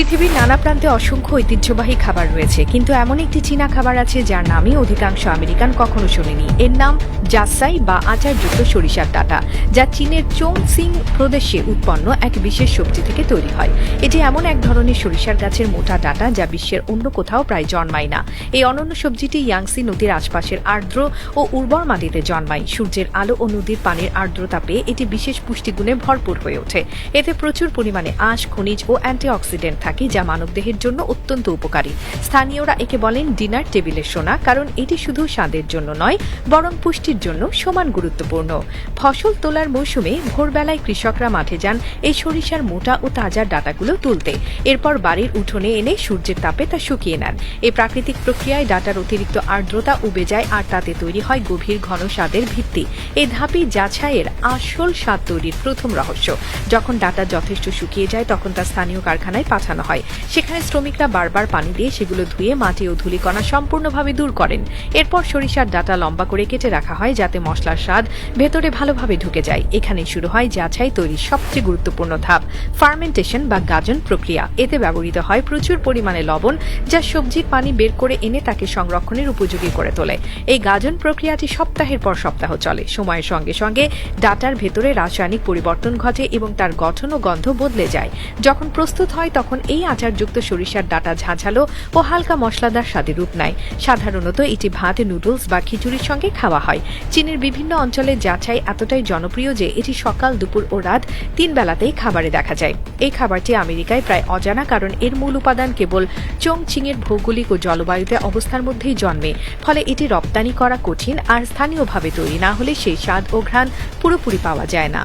পৃথিবীর নানা প্রান্তে অসংখ্য ঐতিহ্যবাহী খাবার রয়েছে, কিন্তু এমন একটি চীনা খাবার আছে যার নামই অধিকাংশ আমেরিকান কখনো শোনেনি। এর নাম জাসাই বা আচারযুক্ত সরিষার ডাটা, যা চীনের চোং সিং প্রদেশে উৎপন্ন এক বিশেষ সবজি থেকে তৈরি হয়। এটি এমন এক ধরনের সরিষার গাছের মোটা ডাটা যা বিশ্বের অন্য কোথাও প্রায় জন্মায় না। এই অনন্য সবজিটি ইয়াংসি নদীর আশপাশের আর্দ্র ও উর্বর মাটিতে জন্মায়। সূর্যের আলো ও নদীর পানির আর্দ্রতা পেয়ে এটি বিশেষ পুষ্টিগুণে ভরপুর হয়ে ওঠে। এতে প্রচুর পরিমাণে আঁশ, খনিজ ও অ্যান্টিঅক্সিডেন্ট থাকে। যা মানবদেহের জন্য অত্যন্ত উপকারী। স্থানীয়রা একে বলেন ডিনার টেবিলের সোনা, কারণ এটি শুধু স্বাদের জন্য নয়, বরং পুষ্টির জন্য সমান গুরুত্বপূর্ণ। ফসল তোলার মৌসুমে ভোরবেলায় কৃষকরা মাঠে যান এই সরিষার মোটা ও তাজা ডাটাগুলো তুলতে। এরপর বাড়ির উঠোনে এনে সূর্যের তাপে তা শুকিয়ে নেন। এই প্রাকৃতিক প্রক্রিয়ায় ডাটার অতিরিক্ত আর্দ্রতা উবে যায় আর তাতে তৈরি হয় গভীর ঘন স্বাদের ভিত্তি। এই ধাপই যাছাইয়ের আসল স্বাদ তৈরির প্রথম রহস্য। যখন ডাটা যথেষ্ট শুকিয়ে যায়, তখন তা স্থানীয় কারখানায় পাঠানো হয়। সেখানে শ্রমিকরা বারবার পানি দিয়ে সেগুলো ধুয়ে মাটি ও ধূলিকণা সম্পূর্ণভাবে দূর করেন। এরপর সরিষার ডাটা লম্বা করে কেটে রাখা হয় যাতে মশলার স্বাদ ভেতরে ভালোভাবে ঢুকে যায়। এখানে শুরু হয় যাচাই তৈরির সবচেয়ে গুরুত্বপূর্ণ ধাপ, ফার্মেন্টেশন বা গাজন প্রক্রিয়া। এতে ব্যবহৃত হয় প্রচুর পরিমাণে লবণ, যা সবজির পানি বের করে এনে তাকে সংরক্ষণের উপযোগী করে তোলে। এই গাজন প্রক্রিয়াটি সপ্তাহের পর সপ্তাহ চলে। সময়ের সঙ্গে সঙ্গে ডাটার ভেতরে রাসায়নিক পরিবর্তন ঘটে এবং তার গঠন ও গন্ধ বদলে যায়। যখন প্রস্তুত হয় তখন এই আচারযুক্ত সরিষার ডাটা ঝাঁঝালো ও হালকা মশলাদার স্বাদে রূপ নেয়। সাধারণত এটি ভাত, নুডলস বা খিচুড়ির সঙ্গে খাওয়া হয়। চীনের বিভিন্ন অঞ্চলে যাচাই এতটাই জনপ্রিয় যে এটি সকাল, দুপুর ও রাত তিন বেলাতেই খাবারে দেখা যায়। এই খাবারটি আমেরিকায় প্রায় অজানা কারণ এর মূল উপাদান কেবল চোংচিংয়ের ভৌগোলিক ও জলবায়ুতে অবস্থার মধ্যেই জন্মে। ফলে এটি রপ্তানি করা কঠিন আর স্থানীয়ভাবে তৈরি না হলে সেই স্বাদ ও ঘ্রাণ পুরোপুরি পাওয়া যায় না।